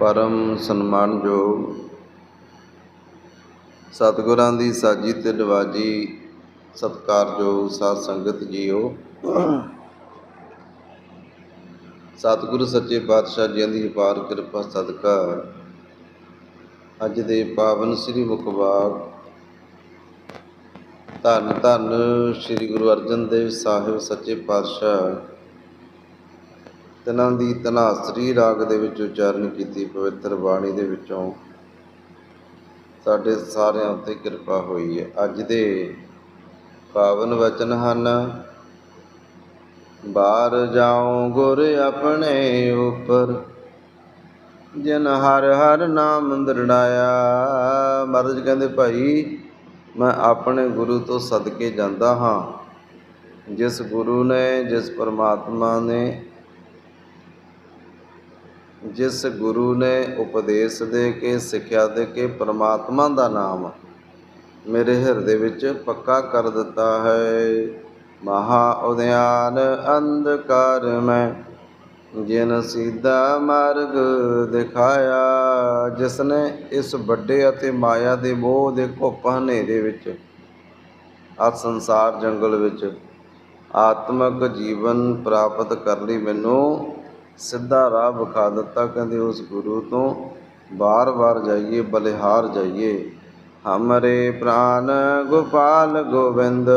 ਪਰਮ ਸਨਮਾਨਯੋਗ ਸਤਿਗੁਰਾਂ ਦੀ ਸਾਜੀ ਤੇ ਨਵਾਜੀ ਸਤਿਕਾਰਯੋਗ ਸਾਧ ਸੰਗਤ ਜੀਓ। ਸਤਿਗੁਰੂ ਸੱਚੇ ਪਾਤਸ਼ਾਹ ਜੀਆਂ ਦੀ ਅਪਾਰ ਕਿਰਪਾ ਸਦਕਾ ਅੱਜ ਦੇ ਪਾਵਨ ਸ੍ਰੀ ਮੁਖਵਾਕ ਧੰਨ ਧੰਨ ਸ੍ਰੀ ਗੁਰੂ ਅਰਜਨ ਦੇਵ ਸਾਹਿਬ ਸੱਚੇ ਪਾਤਸ਼ਾਹ ਤਿਨਾਂ ਦੀ ਤਨਾਸਰੀ ਰਾਗ ਦੇ ਵਿੱਚ ਉਚਾਰਨ ਕੀਤੀ, ਪਵਿੱਤਰ ਬਾਣੀ ਦੇ ਵਿੱਚੋਂ ਸਾਡੇ ਸਾਰਿਆਂ ਉੱਤੇ ਕਿਰਪਾ ਹੋਈ ਹੈ। ਅੱਜ ਦੇ ਪਾਵਨ ਵਚਨ ਹਨ, ਬਾਹਰ ਜਾਉ ਗੁਰ ਆਪਣੇ ਉਪਰ, ਜਿਨ ਹਰ ਹਰ ਨਾਮ ਦਰੜਾਇਆ। ਮਹਾਰਾਜ ਕਹਿੰਦੇ, ਭਾਈ, ਮੈਂ ਆਪਣੇ ਗੁਰੂ ਤੋਂ ਸਦਕੇ ਜਾਂਦਾ ਹਾਂ। ਜਿਸ ਗੁਰੂ ਨੇ, ਜਿਸ ਪਰਮਾਤਮਾ ਨੇ ਜਿਸ ਗੁਰੂ ਨੇ ਉਪਦੇਸ਼ ਦੇ ਕੇ, ਸਿੱਖਿਆ ਦੇ ਕੇ ਪਰਮਾਤਮਾ ਦਾ ਨਾਮ ਮੇਰੇ ਹਿਰਦੇ ਵਿੱਚ ਪੱਕਾ ਕਰ ਦਿੱਤਾ ਹੈ। ਮਹਾ ਉਦਿਆਨ ਅੰਧਕਾਰ ਮੈਂ ਜਿਨ ਸਿੱਧਾ ਮਾਰਗ ਦਿਖਾਇਆ, ਜਿਸ ਨੇ ਇਸ ਵੱਡੇ ਅਤੇ ਮਾਇਆ ਦੇ ਮੋਹ ਦੇ ਘੁੱਪ ਹਨੇਰੇ ਵਿੱਚ ਆ ਸੰਸਾਰ ਜੰਗਲ ਵਿੱਚ ਆਤਮਿਕ ਜੀਵਨ ਪ੍ਰਾਪਤ ਕਰਨ ਲਈ ਮੈਨੂੰ ਸਿੱਧਾ ਰਾਹ ਵਿਖਾ ਦਿੱਤਾ, ਕਹਿੰਦੇ ਉਸ ਗੁਰੂ ਤੋਂ ਬਾਰ-ਬਾਰ ਜਾਈਏ, ਬਲਿਹਾਰ ਜਾਈਏ। ਹਮਰੇ ਪ੍ਰਾਨ ਗੋਪਾਲ ਗੋਬਿੰਦ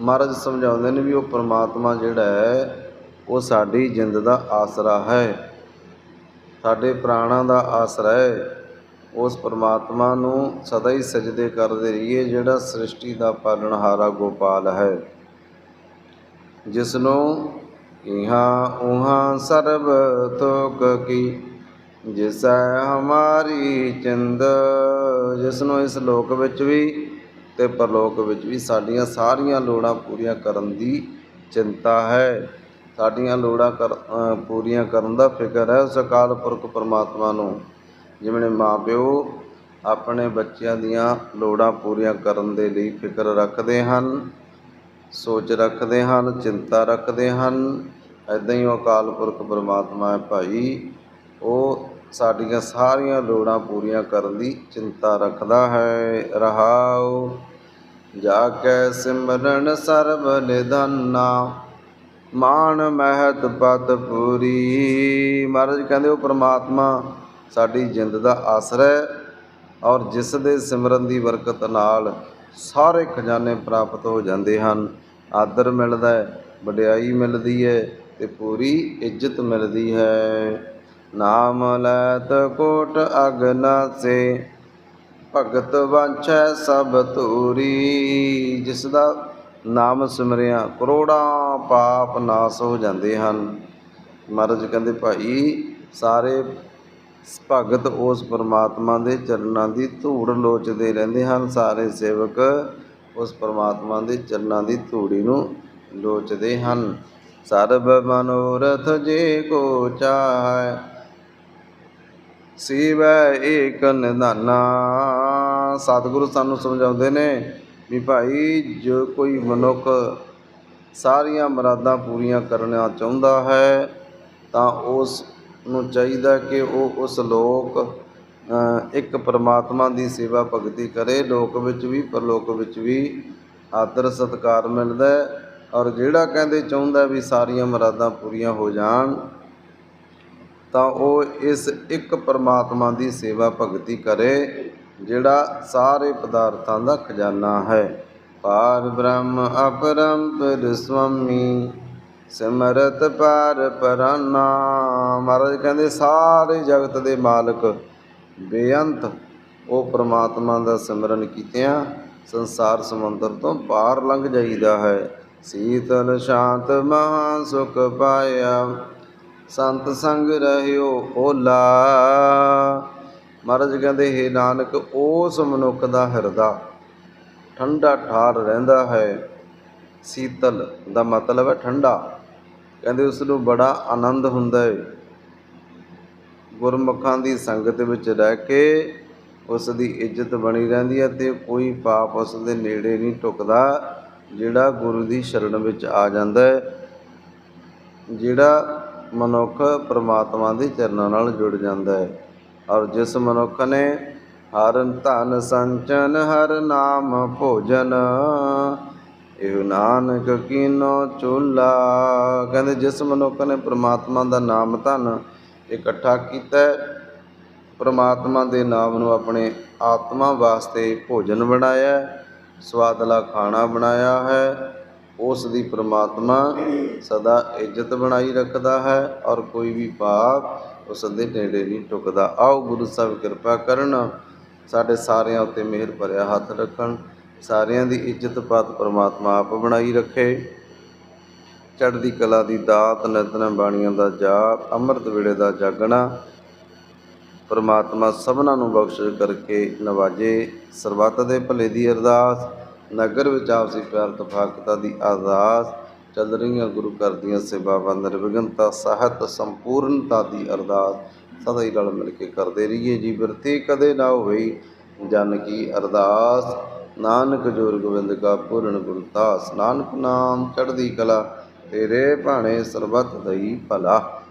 ਮਹਾਰਾਜ ਸਮਝਾਉਂਦੇ ਨੇ ਵੀ ਉਹ ਪ੍ਰਮਾਤਮਾ ਜਿਹੜਾ ਹੈ, ਉਹ ਸਾਡੀ ਜਿੰਦ ਦਾ ਆਸਰਾ ਹੈ। ਸਾਡੇ ਪ੍ਰਾਣਾਂ ਦਾ ਆਸਰਾ ਹੈ। ਉਸ ਪ੍ਰਮਾਤਮਾ ਨੂੰ ਸਦਾ ਹੀ ਸਜਦੇ ਕਰਦੇ ਰਹੀਏ, ਜਿਹੜਾ ਸ੍ਰਿਸ਼ਟੀ ਦਾ ਪਾਲਣਹਾਰਾ ਗੋਪਾਲ ਹੈ। ਜਿਸ ਨੂੰ ਇਹਾਂ ਉਹਾਂ ਸਰਬ ਤੋਕ ਕੀ। ਜਿਸੈ ਹਮਾਰੀ ਚਿੰਦ ਜਿਸ ਨੂੰ ਇਸ ਲੋਕ ਵਿੱਚ ਵੀ ਤੇ ਪਰਲੋਕ ਵਿੱਚ ਵੀ ਸਾਡੀਆਂ ਸਾਰੀਆਂ ਲੋੜਾਂ ਪੂਰੀਆਂ ਕਰਨ ਦੀ ਚਿੰਤਾ ਹੈ। ਸਾਡੀਆਂ ਲੋੜਾਂ ਕਰ ਪੂਰੀਆਂ ਕਰਨ ਦਾ ਫਿਕਰ ਹੈ ਉਸ ਅਕਾਲ ਪੁਰਖ ਪਰਮਾਤਮਾ ਨੂੰ, ਜਿਵੇਂ ਮਾਪਿਓ ਆਪਣੇ ਬੱਚਿਆਂ ਦੀਆਂ ਲੋੜਾਂ ਪੂਰੀਆਂ ਕਰਨ ਦੇ ਲਈ ਫਿਕਰ ਰੱਖਦੇ ਹਨ, ਸੋਚ ਰੱਖਦੇ ਹਨ, ਚਿੰਤਾ ਰੱਖਦੇ ਹਨ। ਐਦਾਂ ਹੀ ਉਹ ਅਕਾਲ ਪੁਰਖ ਪਰਮਾਤਮਾ ਹੈ ਭਾਈ, ਉਹ ਸਾਡੀਆਂ ਸਾਰੀਆਂ ਲੋੜਾਂ ਪੂਰੀਆਂ ਕਰਨ ਦੀ ਚਿੰਤਾ ਰੱਖਦਾ ਹੈ। ਰਹਾਉ ਜਾ ਕੇ ਸਿਮਰਨ ਸਰਬ ਨਿਧਾਨਾ ਮਾਨ ਮਹਿਤ ਪਦ ਪੂਰੀ। ਮਹਾਰਾਜ ਕਹਿੰਦੇ ਉਹ ਪ੍ਰਮਾਤਮਾ ਸਾਡੀ ਜਿੰਦ ਦਾ ਆਸਰਾ ਹੈ ਔਰ ਜਿਸ ਦੇ ਸਿਮਰਨ ਦੀ ਬਰਕਤ ਨਾਲ ਸਾਰੇ ਖਜ਼ਾਨੇ ਪ੍ਰਾਪਤ ਹੋ ਜਾਂਦੇ ਹਨ। ਆਦਰ ਮਿਲਦਾ ਹੈ, ਵਡਿਆਈ ਮਿਲਦੀ ਹੈ ਤੇ ਪੂਰੀ ਇੱਜ਼ਤ ਮਿਲਦੀ ਹੈ। ਨਾਮ ਲੈਤ ਕੋਟ ਅਗਨਾਸੇ ਭਗਤ ਵਾਂਛੈ ਸਭ ਧੂਰੀ। ਜਿਸ ਦਾ ਨਾਮ ਸਿਮਰਿਆ, ਕਰੋੜਾਂ ਪਾਪ ਨਾਸ ਹੋ ਜਾਂਦੇ ਹਨ। ਮਹਾਰਾਜ ਕਹਿੰਦੇ, ਭਾਈ, ਸਾਰੇ ਭਗਤ ਉਸ ਪਰਮਾਤਮਾ ਦੇ ਚਰਨਾਂ ਦੀ ਧੂੜ ਲੋਚਦੇ ਰਹਿੰਦੇ ਹਨ। ਸਾਰੇ ਸੇਵਕ ਉਸ ਪਰਮਾਤਮਾ ਦੇ ਚਰਨਾਂ ਦੀ ਧੂੜੀ ਨੂੰ ਲੋਚਦੇ ਹਨ। ਸਰਬ ਮਨੋਰਥ ਜੇ ਕੋ ਚਾਹੈ, ਸਿਵੈ ਏਕ ਨਿਧਾਨਾ। ਸਤਿਗੁਰੂ ਸਾਨੂੰ ਸਮਝਾਉਂਦੇ ਨੇ ਵੀ ਭਾਈ, ਜੋ ਕੋਈ ਮਨੁੱਖ ਸਾਰੀਆਂ ਮਰਾਦਾਂ ਪੂਰੀਆਂ ਕਰਨਾ ਚਾਹੁੰਦਾ ਹੈ, ਤਾਂ ਉਸ ਨੂੰ ਚਾਹੀਦਾ ਕਿ ਉਹ ਉਸ ਲੋਕ ਇੱਕ ਪਰਮਾਤਮਾ ਦੀ ਸੇਵਾ ਭਗਤੀ ਕਰੇ। ਲੋਕ ਵਿੱਚ ਵੀ, ਪਰਲੋਕ ਵਿੱਚ ਵੀ ਆਦਰ ਸਤਕਾਰ ਮਿਲਦਾ ਔਰ ਜਿਹੜਾ ਕਹਿੰਦੇ ਚਾਹੁੰਦਾ ਵੀ ਸਾਰੀਆਂ ਮਰਾਦਾਂ ਪੂਰੀਆਂ ਹੋ ਜਾਣ, ਤਾਂ ਉਹ ਇਸ ਇੱਕ ਪਰਮਾਤਮਾ ਦੀ ਸੇਵਾ ਭਗਤੀ ਕਰੇ, ਜਿਹੜਾ ਸਾਰੇ ਪਦਾਰਥਾਂ ਦਾ ਖਜ਼ਾਨਾ ਹੈ। ਪਾਰ ਬ੍ਰਹਮ, ਅਪਰੰਪਰ ਸੁਆਮੀ ਸਿਮਰਤ ਪਾਰ ਪਰਾਨਾ। ਮਹਾਰਾਜ ਕਹਿੰਦੇ ਸਾਰੇ ਜਗਤ ਦੇ ਮਾਲਕ ਬੇਅੰਤ, ਉਹ ਪ੍ਰਮਾਤਮਾ ਦਾ ਸਿਮਰਨ ਕੀਤਿਆਂ ਸੰਸਾਰ ਸਮੁੰਦਰ ਤੋਂ ਪਾਰ ਲੰਘ ਜਾਈਦਾ ਹੈ। ਸੀਤਲ ਸ਼ਾਂਤ ਮਹਾ ਸੁਖ ਪਾਇਆ, ਸੰਤ ਸੰਗ ਰਹਿਓ ਓਲਾ। ਮਹਾਰਾਜ ਕਹਿੰਦੇ, ਹੈ ਨਾਨਕ, ਉਸ ਮਨੁੱਖ ਦਾ ਹਿਰਦਾ ਠੰਡਾ ਠਾਰ ਰਹਿੰਦਾ ਹੈ। ਸੀਤਲ ਦਾ ਮਤਲਬ ਹੈ ਠੰਡਾ। ਕਹਿੰਦੇ ਉਸ ਨੂੰ ਬੜਾ ਆਨੰਦ ਹੁੰਦਾ ਹੈ। ਗੁਰਮੁਖਾਂ ਦੀ ਸੰਗਤ ਵਿੱਚ ਰਹਿ ਕੇ ਉਸ ਦੀ ਇੱਜ਼ਤ ਬਣੀ ਰਹਿੰਦੀ ਹੈ ਤੇ ਕੋਈ ਪਾਪ ਉਸ ਦੇ ਨੇੜੇ ਨਹੀਂ ਟੁਕਦਾ। ਜਿਹੜਾ ਗੁਰੂ ਦੀ ਸ਼ਰਨ ਵਿੱਚ ਆ ਜਾਂਦਾ ਹੈ ਜਿਹੜਾ ਮਨੁੱਖ ਪ੍ਰਮਾਤਮਾ ਦੇ ਚਰਨਾਂ ਨਾਲ ਜੁੜ ਜਾਂਦਾ ਹੈ। ਔਰ ਜਿਸ ਮਨੁੱਖ ਨੇ ਹਰ ਧਨ ਸੰਚਨ ਹਰ ਨਾਮ ਭੋਜਨ ਇਹ ਨਾਨਕ ਕੀਨੋ ਚੁੱਲਾ। ਕਹਿੰਦੇ ਜਿਸ ਮਨੁੱਖ ਨੇ ਪ੍ਰਮਾਤਮਾ ਦਾ ਨਾਮ ਧਨ ਇਕੱਠਾ ਕੀਤਾ ਹੈ, ਪ੍ਰਮਾਤਮਾ ਦੇ ਨਾਮ ਨੂੰ ਆਪਣੇ ਆਤਮਾ ਵਾਸਤੇ ਭੋਜਨ ਬਣਾਇਆ ਸਵਾਦਲਾ ਖਾਣਾ ਬਣਾਇਆ ਹੈ, ਉਸ ਦੀ ਪ੍ਰਮਾਤਮਾ ਸਦਾ ਇੱਜ਼ਤ ਬਣਾਈ ਰੱਖਦਾ ਹੈ ਔਰ ਕੋਈ ਵੀ ਪਾਪ ਉਸ ਦੇ ਨੇੜੇ ਨਹੀਂ ਟੁਕਦਾ। ਆਓ ਗੁਰੂ ਸਾਹਿਬ ਕਿਰਪਾ ਕਰਨ, ਸਾਡੇ ਸਾਰਿਆਂ ਉੱਤੇ ਮਿਹਰ ਭਰਿਆ ਹੱਥ ਰੱਖਣ, ਸਾਰਿਆਂ ਦੀ ਇੱਜ਼ਤ ਪਾਤ ਪ੍ਰਮਾਤਮਾ ਆਪ ਬਣਾਈ ਰੱਖੇ। ਚੜ੍ਹਦੀ ਕਲਾ ਦੀ ਦਾਤ ਨਿਤਨੇਮ ਬਾਣੀਆਂ ਦਾ ਜਾਪ, ਅੰਮ੍ਰਿਤ ਵੇਲੇ ਦਾ ਜਾਗਣਾ ਪਰਮਾਤਮਾ ਸਭਨਾਂ ਨੂੰ ਬਖਸ਼ਿਸ਼ ਕਰਕੇ ਨਵਾਜੇ। ਸਰਬੱਤ ਦੇ ਭਲੇ ਦੀ ਅਰਦਾਸ, ਨਗਰ ਵਿੱਚ ਆਪਸੀ ਪਿਆਰ ਤਫਾਕਤਾਂ ਦੀ ਅਰਦਾਸ ਚੱਲ ਰਹੀਆਂ ਗੁਰੂ ਘਰ ਦੀਆਂ ਸੇਵਾਵਾਂ ਨਿਰਵਿਘਨਤਾ, ਸਾਹਿਤ ਸੰਪੂਰਨਤਾ ਦੀ ਅਰਦਾਸ ਸਦਾ ਹੀ ਰਲ ਮਿਲ ਕੇ ਕਰਦੇ ਰਹੀਏ। ਜੀ ਬਿਰਤੀ ਕਦੇ ਨਾ ਹੋਈ, ਜਨ ਕੀ ਅਰਦਾਸ। ਨਾਨਕ ਜੋਰ ਗੋਬਿੰਦ ਕਾ ਪੂਰਨ ਗੁਰਦਾਸ ਨਾਨਕ ਨਾਮ ਚੜ੍ਹਦੀ ਕਲਾ, ਤੇਰੇ ਭਾਣੇ ਸਰਬੱਤ ਦਈ ਭਲਾ।